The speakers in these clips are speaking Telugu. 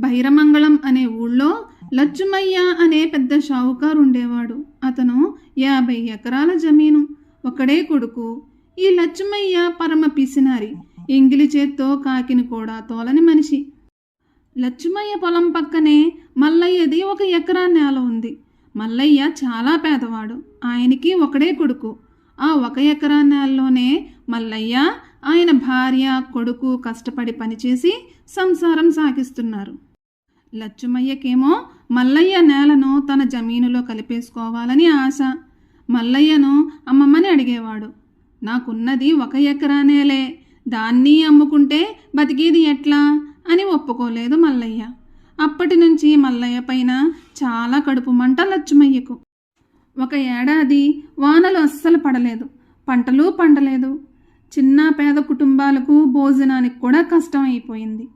భైరమంగళం అనే ఊళ్ళో లచ్చుమయ్య అనే పెద్ద షావుకారు ఉండేవాడు అతను యాభై ఎకరాల జమీను ఒకడే కొడుకు. ఈ లచ్చుమయ్య పరమ పిసినారి ఎంగిలి చేత్తో కాకిని కూడా తోలని మనిషి. లచ్చుమయ్య పొలం పక్కనే మల్లయ్యది ఒక ఎకరా నేల ఉంది. మల్లయ్య చాలా పేదవాడు ఆయనకి ఒకడే కొడుకు. ఆ ఒక ఎకరా నేలలోనే మల్లయ్య ఆయన భార్య కొడుకు కష్టపడి పనిచేసి సంసారం సాగిస్తున్నారు. లచ్చుమయ్యకేమో మల్లయ్య నేలను తన జమీనులో కలిపేసుకోవాలని ఆశ. మల్లయ్యను అమ్మమ్మని అడిగేవాడు నాకున్నది ఒక ఎకరా నేలే దాన్ని అమ్ముకుంటే బతికేది ఎట్లా? అని ఒప్పుకోలేదు మల్లయ్య. అప్పటి నుంచి మల్లయ్య పైన చాలా కడుపు మంట లచ్చుమయ్యకు. ఒక ఏడాది వానలు అస్సలు పడలేదు పంటలు పండలేదు. చిన్న పేద కుటుంబాలకు భోజనానికి కూడా కష్టం అయిపోయింది.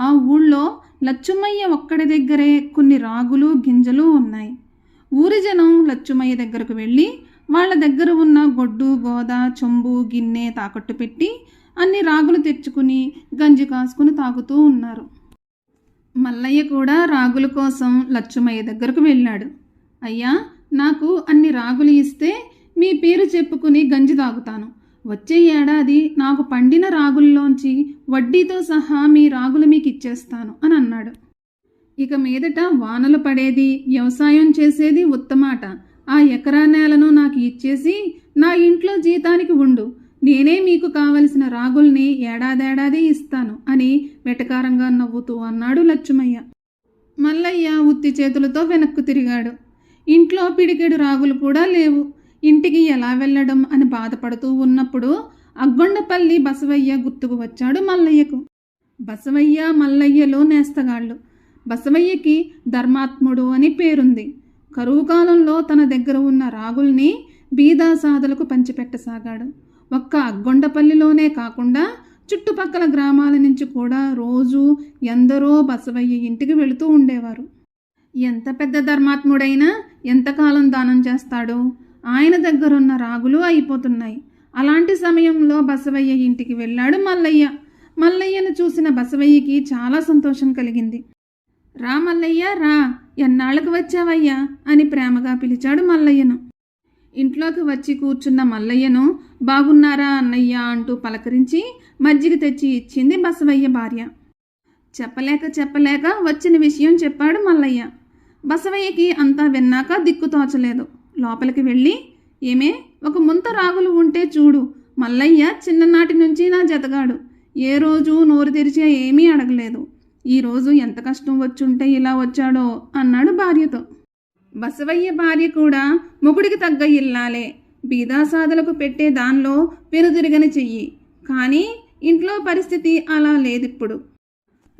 ఆ ఊళ్ళో లచ్చుమయ్య ఒక్కడి దగ్గరే కొన్ని రాగులు గింజలు ఉన్నాయి. ఊరి జనం లచ్చుమయ్య దగ్గరకు వెళ్ళి వాళ్ళ దగ్గర ఉన్న గొడ్డు గోద చెంబు గిన్నె తాకట్టు పెట్టి అన్ని రాగులు తెచ్చుకుని గంజి కాసుకుని తాగుతూ ఉన్నారు. మల్లయ్య కూడా రాగుల కోసం లచ్చుమయ్య దగ్గరకు వెళ్ళాడు. అయ్యా నాకు అన్ని రాగులు ఇస్తే మీ పేరు చెప్పుకుని గంజి తాగుతాను. వచ్చే ఏడాది నాకు పండిన రాగుల్లోంచి వడ్డీతో సహా మీ రాగులు మీకు ఇచ్చేస్తాను అని అన్నాడు. ఇక మీదట వానలు పడేది వ్యవసాయం చేసేది ఉత్తమాట. ఆ ఎకరా నేలను నాకు ఇచ్చేసి నా ఇంట్లో జీతానికి ఉండు. నేనే మీకు కావలసిన రాగుల్ని ఏడాదేడాది ఇస్తాను అని వెటకారంగా నవ్వుతూ అన్నాడు లచ్చుమయ్య. మల్లయ్య ఉత్తి చేతులతో వెనక్కు తిరిగాడు. ఇంట్లో పిడికెడు రాగులు కూడా లేవు. ఇంటికి ఎలా వెళ్ళడం అని బాధపడుతూ ఉన్నప్పుడు అగ్గొండపల్లి బసవయ్య గుర్తుకు వచ్చాడు మల్లయ్యకు. బసవయ్య మల్లయ్యలో నేస్తగాళ్ళు. బసవయ్యకి ధర్మాత్ముడు అని పేరుంది. కరువు కాలంలో తన దగ్గర ఉన్న రాగుల్ని బీదాసాదులకు పంచిపెట్టసాగాడు. ఒక్క అగ్గొండపల్లిలోనే కాకుండా చుట్టుపక్కల గ్రామాల నుంచి కూడా రోజు ఎందరో బసవయ్య ఇంటికి వెళుతూ ఉండేవారు. ఎంత పెద్ద ధర్మాత్ముడైనా ఎంతకాలం దానం చేస్తాడు? ఆయన దగ్గరున్న రాగులు అయిపోతున్నాయి. అలాంటి సమయంలో బసవయ్య ఇంటికి వెళ్ళాడు మల్లయ్య. మల్లయ్యను చూసిన బసవయ్యకి చాలా సంతోషం కలిగింది. రా మల్లయ్య రా. ఎన్నాళ్ళకు వచ్చావయ్యా? అని ప్రేమగా పిలిచాడు మల్లయ్యను. ఇంట్లోకి వచ్చి కూర్చున్న మల్లయ్యను బాగున్నారా అన్నయ్య అంటూ పలకరించి మజ్జిగ తెచ్చి ఇచ్చింది బసవయ్య భార్య. చెప్పలేక చెప్పలేక వచ్చిన విషయం చెప్పాడు మల్లయ్య. బసవయ్యకి అంతా విన్నాక దిక్కు తోచలేదు. లోపలికి వెళ్ళి ఏమే ఒక ముంత రాగులు ఉంటే చూడు మల్లయ్య చిన్ననాటి నుంచి నా జతగాడు. ఏ రోజు నోరు తెరిచే ఏమీ అడగలేదు. ఈరోజు ఎంత కష్టం వచ్చుంటే ఇలా వచ్చాడో అన్నాడు భార్యతో. బసవయ్య భార్య కూడా మొగుడికి తగ్గ ఇల్లాలే. బీదాసాదులకు పెట్టే దానిలో పెనుదిరగని చెయ్యి. కానీ ఇంట్లో పరిస్థితి అలా లేదిప్పుడు.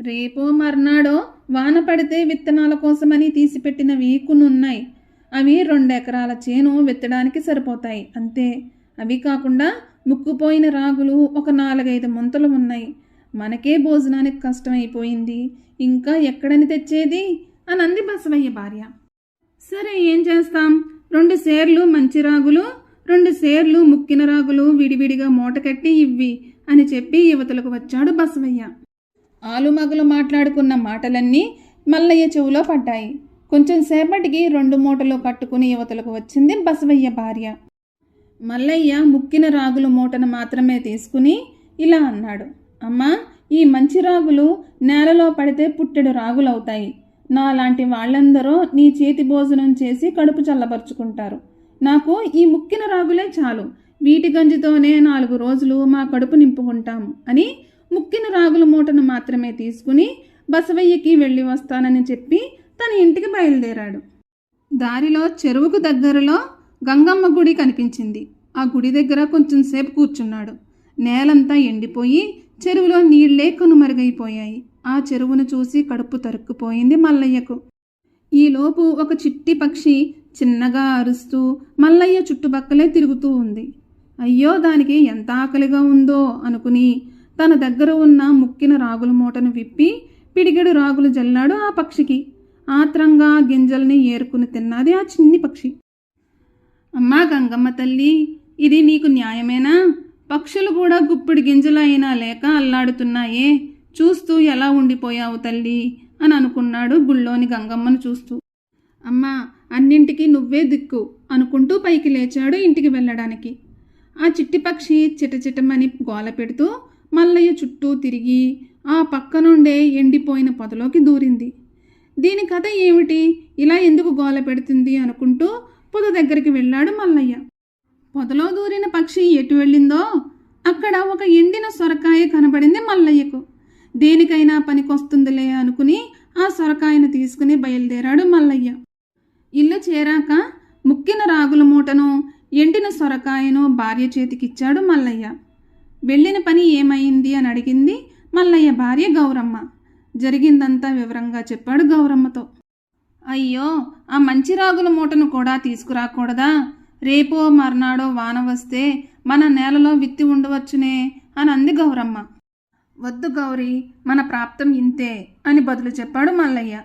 రేపో మర్నాడో వాన పడితే విత్తనాల కోసమని తీసిపెట్టినవి వీకునున్నాయి. అవి రెండెకరాల చేను విత్తడానికి సరిపోతాయి. అంతే. అవి కాకుండా ముక్కుపోయిన రాగులు ఒక నాలుగైదు ముంతలు ఉన్నాయి. మనకే భోజనానికి కష్టమైపోయింది. ఇంకా ఎక్కడని తెచ్చేది? అని అంది బసవయ్య భార్య. సరే ఏం చేస్తాం? రెండు సేర్లు మంచి రాగులు రెండు సేర్లు ముక్కిన రాగులు విడివిడిగా మూట కట్టి ఇవ్వి అని చెప్పి యువతలకు వచ్చాడు బసవయ్య. ఆలుమగలు మాట్లాడుకున్న మాటలన్నీ మల్లయ్య చెవులో పడ్డాయి. కొంచెం సేపటికి రెండు మూటలు పట్టుకుని యువతలకు వచ్చింది బసవయ్య భార్య. మల్లయ్య ముక్కిన రాగుల మూటను మాత్రమే తీసుకుని ఇలా అన్నాడు. అమ్మా ఈ మంచి రాగులు నేలలో పడితే పుట్టెడు రాగులవుతాయి. నాలాంటి వాళ్ళందరూ నీ చేతి భోజనం చేసి కడుపు చల్లబరుచుకుంటారు. నాకు ఈ ముక్కిన రాగులే చాలు. వీటి గంజితోనే నాలుగు రోజులు మా కడుపు నింపుకుంటాము అని ముక్కిన రాగుల మూటను మాత్రమే తీసుకుని బసవయ్యకి వెళ్ళి వస్తానని చెప్పి తన ఇంటికి బయలుదేరాడు. దారిలో చెరువుకు దగ్గరలో గంగమ్మ గుడి కనిపించింది. ఆ గుడి దగ్గర కొంచెం సేపు కూర్చున్నాడు. నేలంతా ఎండిపోయి చెరువులో నీళ్ళే కనుమరుగైపోయాయి. ఆ చెరువును చూసి కడుపు తరుక్కుపోయింది మల్లయ్యకు. ఈలోపు ఒక చిట్టి పక్షి చిన్నగా అరుస్తూ మల్లయ్య చుట్టుపక్కలే తిరుగుతూ ఉంది. అయ్యో దానికి ఎంత ఆకలిగా ఉందో అనుకుని తన దగ్గర ఉన్న ముక్కిన రాగుల మూటను విప్పి పిడిగెడు రాగులు జల్లాడు ఆ పక్షికి. ఆత్రంగా గింజల్ని ఏరుకుని తిన్నది ఆ చిన్ని పక్షి. అమ్మా గంగమ్మ తల్లి ఇది నీకు న్యాయమేనా? పక్షులు కూడా గుప్పిడి గింజలు అయినా లేక అల్లాడుతున్నాయే. చూస్తూ ఎలా ఉండిపోయావు తల్లి? అని అనుకున్నాడు గుళ్ళోని గంగమ్మను చూస్తూ. అమ్మా అన్నింటికీ నువ్వే దిక్కు అనుకుంటూ పైకి లేచాడు ఇంటికి వెళ్ళడానికి. ఆ చిట్టి పక్షి చిటచిటమని గోల పెడుతూ మల్లయ్య చుట్టూ తిరిగి ఆ పక్క నుండే ఎండిపోయిన పొదలోకి దూరింది. దీని కథ ఏమిటి? ఇలా ఎందుకు గోల పెడుతుంది అనుకుంటూ పొద దగ్గరికి వెళ్ళాడు మల్లయ్య. పొదలో దూరిన పక్షి ఎటు వెళ్ళిందో అక్కడ ఒక ఎండిన సొరకాయ కనబడింది మల్లయ్యకు. దేనికైనా పనికొస్తుందిలే అనుకుని ఆ సొరకాయను తీసుకుని బయలుదేరాడు మల్లయ్య. ఇల్లు చేరాక ముక్కిన రాగుల మూటను ఎండిన సొరకాయను భార్య చేతికిచ్చాడు మల్లయ్య. వెళ్ళిన పని ఏమైంది అని అడిగింది మల్లయ్య భార్య గౌరమ్మ. జరిగిందంతా వివరంగా చెప్పాడు గౌరమ్మతో. అయ్యో ఆ మంచి రాగుల మూటను కూడా తీసుకురాకూడదా? రేపో మర్నాడో వాన వస్తే మన నేలలో విత్తి ఉండవచ్చునే? అని అంది గౌరమ్మ. వద్దు గౌరీ మన ప్రాప్తం ఇంతే అని బదులు చెప్పాడు మల్లయ్య.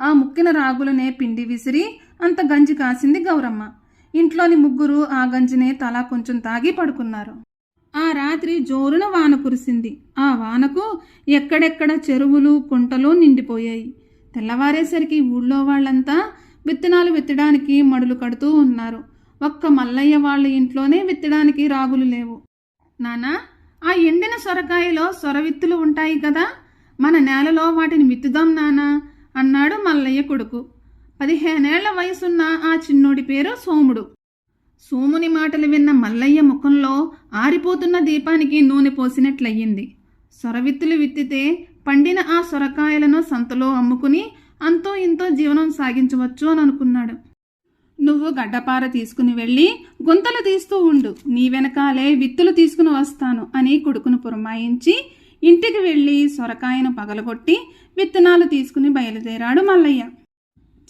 ఆ ముక్కిన రాగులనే పిండి విసిరి అంత గంజి కాసింది గౌరమ్మ. ఇంట్లోని ముగ్గురు ఆ గంజినే తలా కొంచెం తాగి పడుకున్నారు. ఆ రాత్రి జోరున వాన కురిసింది. ఆ వానకు ఎక్కడెక్కడ చెరువులు కుంటలు నిండిపోయాయి. తెల్లవారేసరికి ఊళ్ళో వాళ్ళంతా విత్తనాలు విత్తడానికి మడులు కడుతూ ఉన్నారు. ఒక్క మల్లయ్య వాళ్ళ ఇంట్లోనే విత్తడానికి రాగులు లేవు. నానా ఆ ఎండిన సొరకాయలో సొరవిత్తులు ఉంటాయి కదా మన నేలలో వాటిని విత్తుదాం నానా అన్నాడు మల్లయ్య కొడుకు. పదిహేనేళ్ళ వయసున్న ఆ చిన్నోడి పేరు సోముడు. సోముని మాటలు విన్న మల్లయ్య ముఖంలో ఆరిపోతున్న దీపానికి నూనె పోసినట్లయింది సొరవిత్తులు విత్తితే పండిన ఆ సొరకాయలను సంతలో అమ్ముకుని అంతో ఇంతో జీవనం సాగించవచ్చు అని అనుకున్నాడు నువ్వు గడ్డపార తీసుకుని వెళ్ళి గుంతలు తీస్తూ ఉండు. నీ వెనకాలే విత్తులు తీసుకుని వస్తాను అని కొడుకును పురమాయించి ఇంటికి వెళ్ళి సొరకాయను పగలగొట్టి విత్తనాలు తీసుకుని బయలుదేరాడు మల్లయ్య.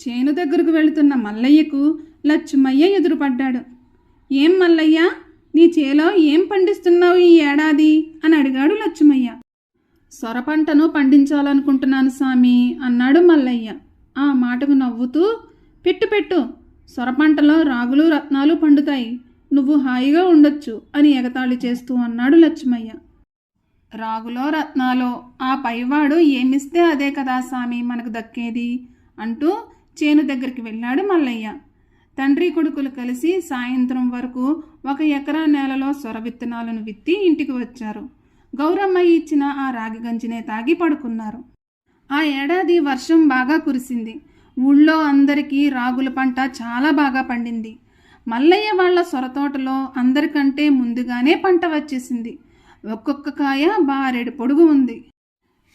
చేను దగ్గరకు వెళుతున్న మల్లయ్యకు లచ్చుమయ్య ఎదురుపడ్డాడు. ఏం మల్లయ్య? నీ చేలో ఏం పండిస్తున్నావు ఈ ఏడాది? అని అడిగాడు లచ్చుమయ్య. సొర పంటను పండించాలనుకుంటున్నాను సామి అన్నాడు మల్లయ్య. ఆ మాటకు నవ్వుతూ పెట్టు పెట్టు సొర పంటలో రాగులు రత్నాలు పండుతాయి. నువ్వు హాయిగా ఉండొచ్చు అని ఎగతాళి చేస్తూ అన్నాడు లక్ష్మయ్య రాగులో రత్నాలో ఆ పైవాడు ఏమిస్తే అదే కదా సామి మనకు దక్కేది? అంటూ చేను దగ్గరికి వెళ్ళాడు మల్లయ్య. తండ్రి కొడుకులు కలిసి సాయంత్రం వరకు ఒక ఎకరా నేలలో సొర విత్తనాలను విత్తి ఇంటికి వచ్చారు. గౌరమ్మ ఇచ్చిన ఆ రాగి గంజినే తాగి పడుకున్నారు. ఆ ఏడాది వర్షం బాగా కురిసింది. ఊళ్ళో అందరికీ రాగుల పంట చాలా బాగా పండింది. మల్లయ్య వాళ్ళ సొరతోటలో అందరికంటే ముందుగానే పంట వచ్చేసింది. ఒక్కొక్క కాయ బారెడు పొడుగు ఉంది.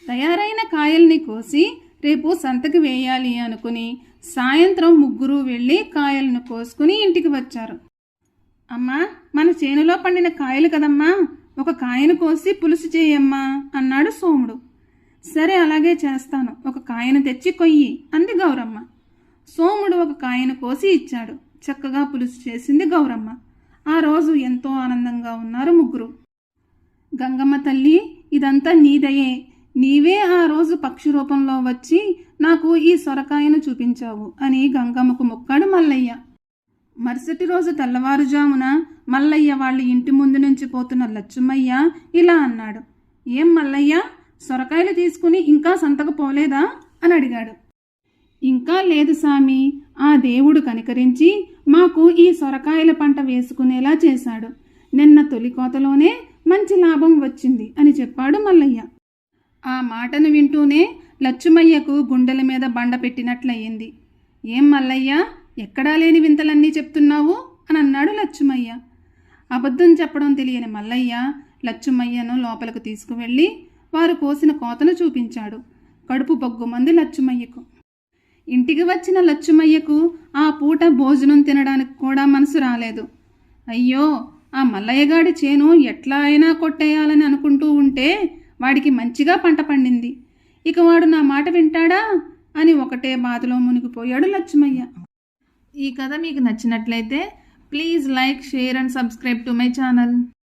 తయారైన కాయల్ని కోసి రేపు సంతకి వేయాలి అనుకుని సాయంత్రం ముగ్గురు వెళ్ళి కాయలను కోసుకుని ఇంటికి వచ్చారు. అమ్మా మన చేనులో పండిన కాయలు కదమ్మా ఒక కాయను కోసి పులుసు చేయమ్మా అన్నాడు సోముడు. సరే అలాగే చేస్తాను ఒక కాయను తెచ్చి కొయ్యి అంది గౌరమ్మ. సోముడు ఒక కాయను కోసి ఇచ్చాడు. చక్కగా పులుసు చేసింది గౌరమ్మ. ఆ రోజు ఎంతో ఆనందంగా ఉన్నారు ముగ్గురు. గంగమ్మ తల్లి ఇదంతా నీదయే నీవే ఆ రోజు పక్షి రూపంలో వచ్చి నాకు ఈ సొరకాయను చూపించావు అని గంగమ్మకు మొక్కాడు మల్లయ్య. మరుసటి రోజు తెల్లవారుజామున మల్లయ్య వాళ్ళ ఇంటి ముందు నుంచి పోతున్న లచ్చుమయ్య ఇలా అన్నాడు. ఏం మల్లయ్య? సొరకాయలు తీసుకుని ఇంకా సంతకు పోలేదా? అని అడిగాడు. ఇంకా లేదు సామి. ఆ దేవుడు కనికరించి మాకు ఈ సొరకాయల పంట వేసుకునేలా చేశాడు. నిన్న తొలి కోతలోనే మంచి లాభం వచ్చింది అని చెప్పాడు మల్లయ్య. ఆ మాటను వింటూనే లచ్చుమయ్యకు గుండెల మీద బండ పెట్టినట్లయింది. ఏం మల్లయ్య ఎక్కడా లేని వింతలన్నీ చెప్తున్నావు? అని అన్నాడు లచ్చుమయ్య. అబద్ధం చెప్పడం తెలియని మల్లయ్య లచ్చుమయ్యను లోపలకు తీసుకువెళ్ళి వారు కోసిన కోతను చూపించాడు. కడుపు బొగ్గుమంది లచ్చుమయ్యకు. ఇంటికి వచ్చిన లచ్చుమయ్యకు ఆ పూట భోజనం తినడానికి కూడా మనసు రాలేదు. అయ్యో ఆ మల్లయ్యగాడి చేను ఎట్లా అయినా కొట్టేయాలని అనుకుంటూ ఉంటే వాడికి మంచిగా పంట పండింది. ఇక వాడు నా మాట వింటాడా? అని ఒకటే బాధలో మునిగిపోయాడు లక్ష్మయ్య. ఈ కథ మీకు నచ్చినట్లయితే please like share and subscribe to my channel.